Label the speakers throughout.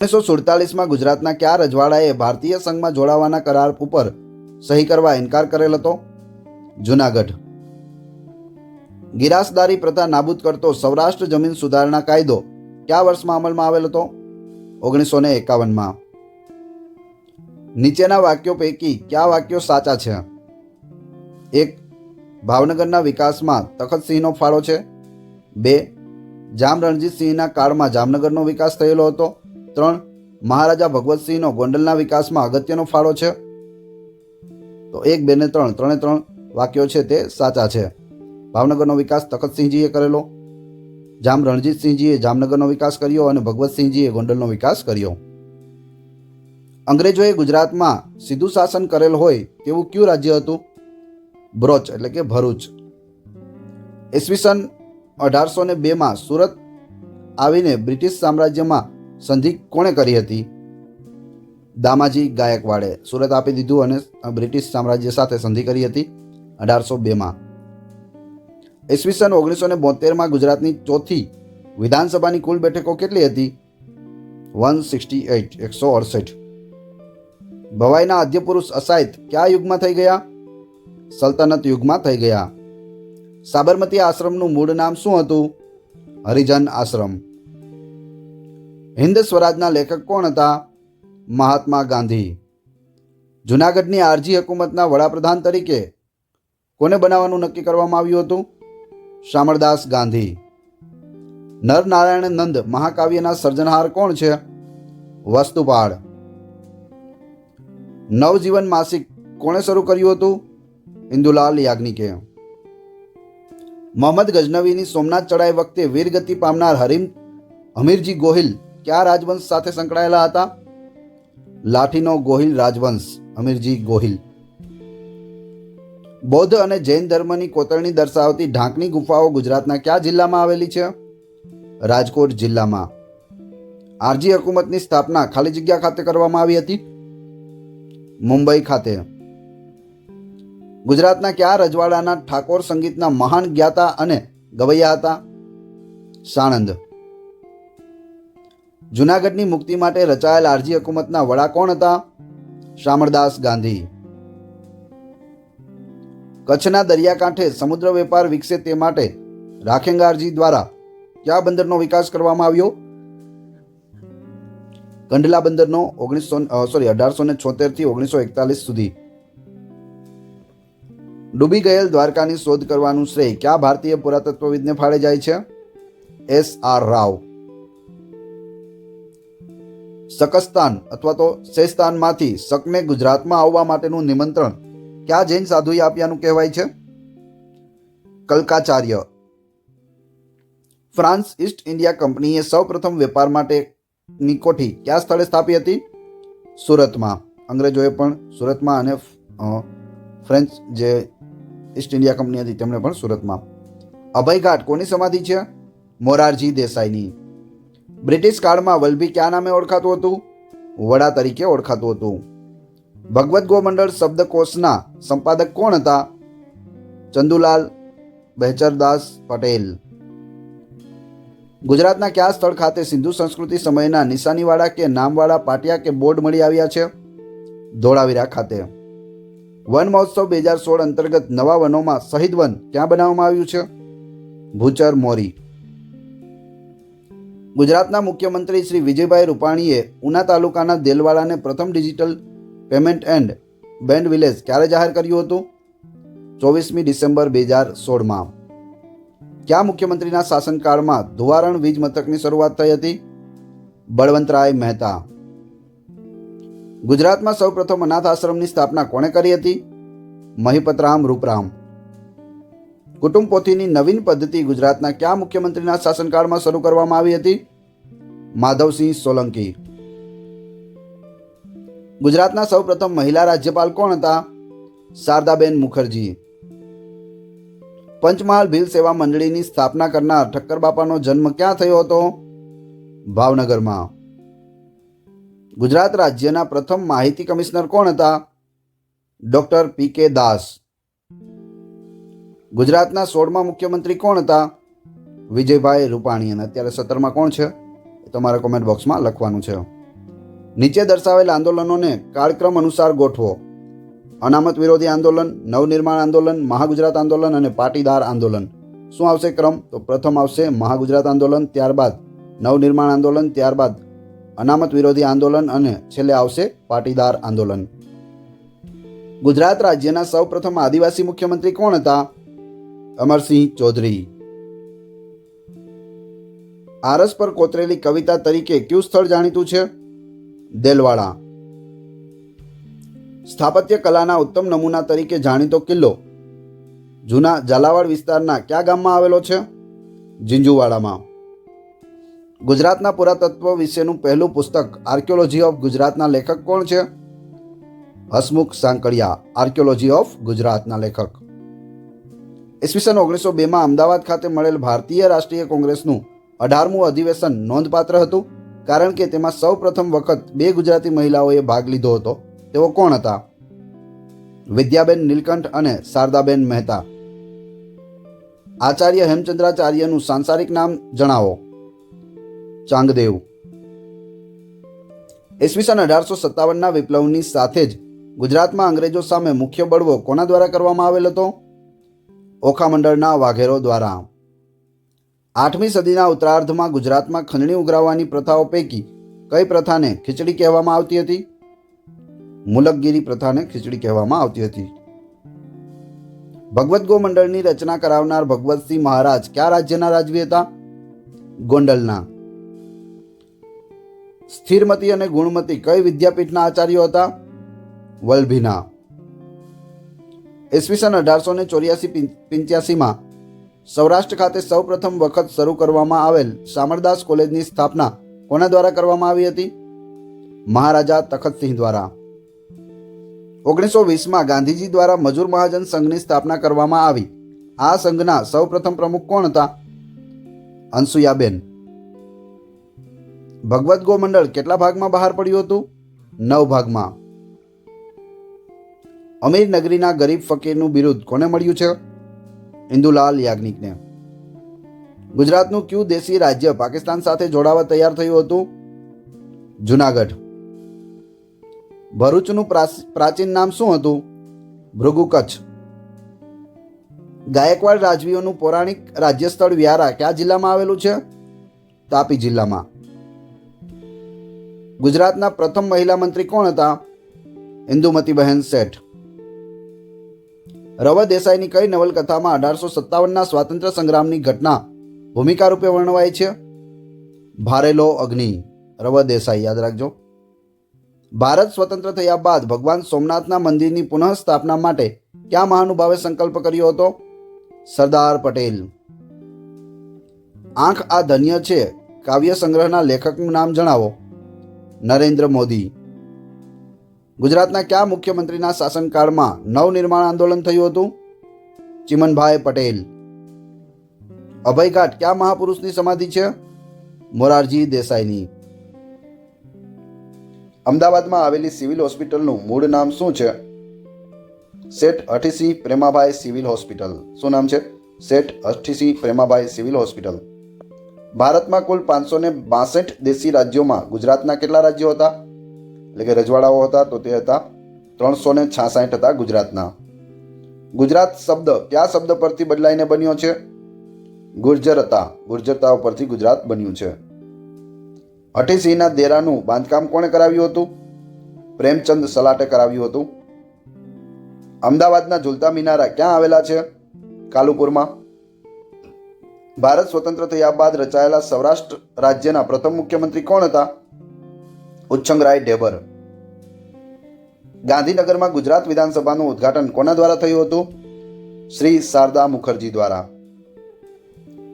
Speaker 1: ઓગણીસો સુડતાલીસમાં ગુજરાતના કયા રજવાડાએ ભારતીય સંઘમાં જોડાવાના કરાર ઉપર સહી કરવા ઇનકાર કરેલ હતો? જુનાગઢ. ગિરાસદારી પ્રથા નાબૂદ કરતો સૌરાષ્ટ્ર જમીન સુધારણા કાયદો કયા વર્ષમાં અમલમાં આવેલ હતો? ઓગણીસો ને એકાવનમાં. નીચેના વાક્યો પૈકી કયા વાક્યો સાચા છે? એક, ભાવનગરના વિકાસમાં તખતસિંહનો ફાળો છે. બે જામ રણજીતસિંહના કાળમાં જામનગરનો વિકાસ થયેલો હતો. ત્રણ, મહારાજા ભગવતસિંહનો ગોંડલના વિકાસમાં અગત્યનો ફાળો છે? તો એક બે ને ત્રણ, ત્રણે ત્રણ વાક્યો છે તે સાચા છે. ભાવનગરનો વિકાસ તખતસિંહજીએ કરેલો. જામ રણજીતસિંહજીએ જામનગરનો વિકાસ કર્યો અને ભગવતસિંહજીએ ગોંડલનો વિકાસ કર્યો. અંગ્રેજોએ ગુજરાતમાં સીધું શાસન કરેલ હોય તેવું કયું રાજ્ય હતું? બ્રોચ, એટલે કે ભરૂચ. ઈસવીસન અઢારસો ને બેમાં સુરત આવીને બ્રિટિશ સામ્રાજ્યમાં સંધિ કોણે કરી હતી? દામાજી ગાયકવાડે સુરત આપી દીધું અને બ્રિટિશ સામ્રાજ્ય સાથે સંધિ કરી હતી અઢારસો બેમાં ઈસવીસન ઓગણીસો ને બોતેરમાં ગુજરાતની ચોથી વિધાનસભાની કુલ બેઠકો કેટલી હતી? વન સિક્સટી એઇટ એકસો અડસઠ. ભવાઈના આદ્યપુરુષ અસાયત કયા યુગમાં થઈ ગયા? સલ્તનત યુગમાં થઈ ગયા. સાબરમતી આશ્રમનું મૂળ નામ શું હતું? હરિજન આશ્રમ. હિન્દ સ્વરાજના લેખક કોણ હતા? મહાત્મા ગાંધી. જુનાગઢની આરજી હકુમતના વડાપ્રધાન તરીકે કોને બનાવવાનું નક્કી કરવામાં આવ્યું હતું? શામળદાસ ગાંધી. નરનારાયણ નંદ મહાકાવ્યના સર્જનહાર કોણ છે? વસ્તુપાળ. નવજીવન માસિક કોણે શરૂ કર્યું હતું? ઇન્દુલાલ યાજ્ઞિકે. મોહમ્મદ ગજનવીની સોમનાથ ચડાઈ વખતે વીરગતિ પામનાર હરીમ હમીરજી ગોહિલ કયા રાજવંશ સાથે સંકળાયેલા હતા? લાઠીનો ગોહિલ રાજવંશ, અમીરજી ગોહિલ. બૌદ્ધ અને જૈન ધર્મની કોતરણી દર્શાવતી ઢાંકની ગુફાઓ ગુજરાતના કયા જિલ્લામાં આવેલી છે? રાજકોટ જિલ્લામાં. આરજી હકુમતની સ્થાપના ખાલી જગ્યા ખાતે કરવામાં આવી હતી? મુંબઈ ખાતે. ગુજરાતના કયા રજવાડાના ઠાકોર સંગીતના મહાન જ્ઞાતા અને ગવૈયા હતા? સાણંદ. જુનાગઢની મુક્તિ માટે રચાયેલ આરજી હકુમતના વડા કોણ હતા? શામળદાસ ગાંધી. કચ્છના દરિયાકાંઠે સમુદ્ર વેપાર વિકસે તે માટે રાખેંગારજી દ્વારા કયા બંદરનો વિકાસ કરવામાં આવ્યો? કંડલા બંદરનો ઓગણીસો સોરી અઢારસો ને છોતેરથી ઓગણીસો એકતાલીસ સુધી. ડૂબી ગયેલ દ્વારકાની શોધ કરવાનું શ્રેય કયા ભારતીય પુરાતત્વવિદને ફાળે જાય છે? S R Rao. શકસ્તાન અથવા તો શેસ્તાનમાંથી શકને ગુજરાતમાં આવવા માટેનું નિમંત્રણ કયા જૈન સાધુએ આપ્યાનું કહેવાય છે? કલ્કાચાર્ય. ફ્રાન્સ ઈસ્ટ ઇન્ડિયા કંપનીએ સૌપ્રથમ વેપાર માટેની કોઠી કયા સ્થળે સ્થાપી હતી? સુરતમાં. અંગ્રેજોએ પણ સુરતમાં અને ફ્રેન્ચ જે ઈસ્ટ ઇન્ડિયા કંપની હતી, તેમણે પણ સુરતમાં. અભયઘાટ કોની સમાધિ છે? મોરારજી દેસાઈની. બ્રિટિશ કાળમાં વલભી ક્યાં નામે ઓળખાતું હતું? વડા તરીકે ઓળખાતું હતું. ભગવદ્ ગોમંડળ શબ્દકોશના સંપાદક કોણ હતા? ચંદુલાલ બહેચરદાસ પટેલ. ગુજરાતના કયા સ્થળ ખાતે સિંધુ સંસ્કૃતિ સમયના નિશાનીવાળા કે નામવાળા પાટિયા કે બોર્ડ મળી આવ્યા છે? ધોળાવીરા ખાતે. વન મહોત્સવ બે હજાર સોળ અંતર્ગત નવા વનોમાં શહીદ વન ક્યાં બનાવવામાં આવ્યું છે? ભૂચર મોરી. ગુજરાતના મુખ્યમંત્રી શ્રી વિજયભાઈ રૂપાણીએ ઉના તાલુકાના દેલવાડાને પ્રથમ digital payment and band village ક્યારે જાહેર કર્યું હતું? ચોવીસમી ડિસેમ્બર બે હજાર સોળમાં. કયા મુખ્યમંત્રીના શાસનકાળમાં ધુવારણ વીજ મથકની શરૂઆત થઈ હતી? બળવંતરાય મહેતા. ગુજરાતમાં સૌપ્રથમ અનાથ આશ્રમની સ્થાપના કોણે કરી હતી? મહિપતરામ રૂપરામ. કુટુંબ પોથીની નવીન પદ્ધતિ ગુજરાતના કયા મુખ્યમંત્રીના શાસનકાળમાં શરૂ કરવામાં આવી હતી? માધવસિંહ સોલંકી. ગુજરાતના સૌપ્રથમ મહિલા રાજ્યપાલ કોણ હતા? શારદાબેન મુખર્જી. પંચમહાલ ભીલ સેવા મંડળીની સ્થાપના કરનાર ઠક્કર બાપાનો જન્મ ક્યાં થયો હતો? ભાવનગરમાં. ગુજરાત રાજ્યના પ્રથમ માહિતી કમિશનર કોણ હતા? ડોક્ટર પી કે દાસ. ગુજરાતના સોળમા મુખ્યમંત્રી કોણ હતા? વિજયભાઈ રૂપાણી. અને અત્યારે સત્તરમાં કોણ છે? એ તમારે કોમેન્ટ બોક્સમાં લખવાનું છે. નીચે દર્શાવેલ આંદોલનોને કાળક્રમ અનુસાર ગોઠવો. અનામત વિરોધી આંદોલન, નવનિર્માણ આંદોલન, મહાગુજરાત આંદોલન અને પાટીદાર આંદોલન. શું આવશે ક્રમ? તો પ્રથમ આવશે મહાગુજરાત આંદોલન, ત્યારબાદ નવનિર્માણ આંદોલન, ત્યારબાદ અનામત વિરોધી આંદોલન અને છેલ્લે આવશે પાટીદાર આંદોલન. ગુજરાત રાજ્યના સૌપ્રથમ આદિવાસી મુખ્યમંત્રી કોણ હતા? અમરસિંહ ચૌધરી. આરસ પર કોતરેલી કવિતા તરીકે કયું સ્થળ જાણીતું છે? દેલવાડા. સ્થાપત્ય કલાના ઉત્તમ નમૂના તરીકે જાણીતો કિલ્લો જૂના ઝાલાવાડ વિસ્તારના કયા ગામમાં આવેલો છે? જીંજુવાડામાં ગુજરાતના પુરાતત્વ વિશેનું પહેલું પુસ્તક આર્કિયોલોજી ઓફ ગુજરાતના લેખક કોણ છે? હસમુખ સાંકળિયા આર્કિયોલોજી ઓફ ગુજરાતના લેખક. ઈસવીસન ઓગણીસો બેમાં અમદાવાદ ખાતે મળેલ ભારતીય રાષ્ટ્રીય કોંગ્રેસનું અઢારમું અધિવેશન નોંધપાત્ર હતું, કારણ કે તેમાં સૌ પ્રથમ વખત બે ગુજરાતી મહિલાઓએ ભાગ લીધો હતો. તેઓ કોણ હતા? વિદ્યાબેન નીલકંઠ અને શારદાબેન મહેતા. આચાર્ય હેમચંદ્રાચાર્યનું સાંસારિક નામ જણાવો. ચાંગદેવ. ઈસવીસન અઢારસો સત્તાવનના વિપ્લવની સાથે જ ગુજરાતમાં અંગ્રેજો સામે મુખ્ય બળવો કોના દ્વારા કરવામાં આવેલ હતો? ઓખા મંડળના વાઘેરો દ્વારા. આઠમી સદીના ઉત્તરાર્ધમાં ગુજરાતમાં ખંડણી ઉઘરાવવાની પ્રથાઓ પૈકી કઈ પ્રથાને ખીચડી કહેવામાં આવતી હતી? મુલકગીરી પ્રથાને ખીચડી કહેવામાં આવતી હતી. ભગવત ગો મંડળની રચના કરાવનાર ભગવતસિંહ મહારાજ કયા રાજ્યના રાજવી હતા? ગોંડલના. સ્થિરમતી અને ગુણમતી કઈ વિદ્યાપીઠના આચાર્યો હતા? વલભીના. ઈસવીસન અઢારસો ને ચોર્યાસી પંચ્યાસીમાં સૌરાષ્ટ્ર ખાતે સૌપ્રથમ વખત શરૂ કરવામાં આવેલ સામરદાસ કોલેજની સ્થાપના કોના દ્વારા કરવામાં આવી હતી? મહારાજા તખતસિંહ દ્વારા. ઓગણીસો વીસમાં ગાંધીજી દ્વારા મજૂર મહાજન સંઘની સ્થાપના કરવામાં આવી. આ સંઘના સૌપ્રથમ પ્રમુખ કોણ હતા? અનસુયાબેન. ભગવદ ગોમંડળ કેટલા ભાગમાં બહાર પડ્યું હતું? નવ ભાગમાં. અમીર નગરીના ગરીબ ફકીરનું બિરુદ કોને મળ્યું છે? ઇન્દુલાલ યાજ્ઞિકને. ગુજરાતનું ક્યુ દેશી રાજ્ય પાકિસ્તાન સાથે જોડાવા તૈયાર થયું હતું? જુનાગઢ. ભરૂચનું પ્રાચીન નામ શું હતું? ભૃગુ કચ્છ. ગાયકવાડ રાજવીઓનું પૌરાણિક રાજ્યસ્થળ વ્યારા કયા જિલ્લામાં આવેલું છે? તાપી જિલ્લામાં. ગુજરાતના પ્રથમ મહિલા મંત્રી કોણ હતા? ઇન્દુમતીબહેન શેઠ. રવ દેસાઈની કઈ નવલકથામાં અઢારસો સત્તાવનના સ્વાતંત્ર્ય સંગ્રામની ઘટના ભૂમિકા રૂપે વર્ણવાય છે? ભારેલો અગ્નિ. રવા દેસાઈ, યાદ રાખજો. ભારત સ્વતંત્ર થયા બાદ ભગવાન સોમનાથના મંદિરની પુનઃ સ્થાપના માટે કયા મહાનુભાવે સંકલ્પ કર્યો હતો? સરદાર પટેલ. આંખ આ ધન્ય છે. કાવ્ય સંગ્રહના લેખકનું નામ જણાવો. નરેન્દ્ર મોદી. ગુજરાતના કયા મુખ્યમંત્રીના શાસનકાળમાં નવનિર્માણ આંદોલન થયું હતું? ચિમનભાઈ પટેલ. અભયઘાટ કયા મહાપુરુષની સમાધિ છે? મોરારજી દેસાઈની. અમદાવાદમાં આવેલી સિવિલ હોસ્પિટલનું મૂળ નામ શું છે? શેઠ અઠીસી પ્રેમાભાઈ સિવિલ હોસ્પિટલ. શું નામ છે? શેઠ અઠીસી પ્રેમાભાઈ સિવિલ હોસ્પિટલ. ભારતમાં કુલ પાંચસો ને બાસઠ દેશી રાજ્યોમાં ગુજરાતના કેટલા રાજ્યો હતા? એટલે કે રજવાડાઓ હતા તો તે હતા ત્રણસો ને છાસાઠ હતા ગુજરાતના. ગુજરાત શબ્દ કયા શબ્દ પરથી બદલાઈને બન્યો છે? ગુર્જર હતા. ગુર્જરતા પરથી ગુજરાત બન્યું છે. અઠીસિંહના દેરાનું બાંધકામ કોણે કરાવ્યું હતું? પ્રેમચંદ સલાટે કરાવ્યું હતું. અમદાવાદના ઝુલતા મિનારા ક્યાં આવેલા છે? કાલુપુરમાં. ભારત સ્વતંત્ર થયા બાદ રચાયેલા સૌરાષ્ટ્ર રાજ્યના પ્રથમ મુખ્યમંત્રી કોણ હતા? ઉચ્છંગરાય ઢેબર. ગાંધીનગરમાં ગુજરાત વિધાનસભાનું ઉદ્ઘાટન કોના દ્વારા થયું હતું? શ્રી શારદા મુખર્જી દ્વારા.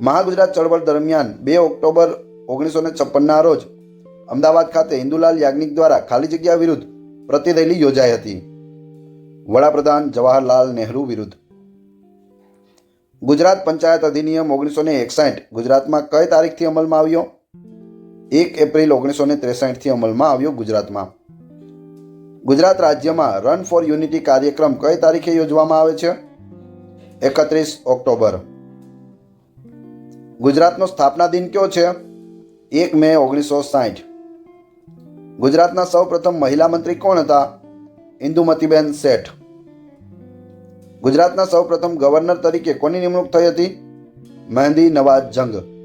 Speaker 1: મહાગુજરાત ચળવળ દરમિયાન બે ઓક્ટોબર ઓગણીસો ને છપ્પનના રોજ અમદાવાદ ખાતે હિન્દુલાલ યાજ્ઞિક દ્વારા ખાલી જગ્યા વિરુદ્ધ પ્રતિરેલી યોજાઈ હતી. વડાપ્રધાન જવાહરલાલ નહેરુ વિરુદ્ધ. ગુજરાત પંચાયત અધિનિયમ ઓગણીસો ને એકસાઠ ગુજરાતમાં કઈ તારીખથી અમલમાં આવ્યો? એક એપ્રિલ ઓગણીસો ને ત્રેસાઠથી અમલમાં આવ્યો ગુજરાતમાં. ગુજરાત રાજ્યમાં રન ફોર યુનિટી કાર્યક્રમ કઈ તારીખે યોજવામાં આવે છે? એકત્રીસ ઓક્ટોબર. ગુજરાતનો સ્થાપના દિન કયો છે? એક મે ઓગણીસો સાઠ ગુજરાતના સૌપ્રથમ મહિલા મંત્રી કોણ હતા? ઇન્દુમતીબેન શેઠ. ગુજરાતના સૌપ્રથમ ગવર્નર તરીકે કોની નિમણૂક થઈ હતી? મહેંદી નવાઝ જંગ.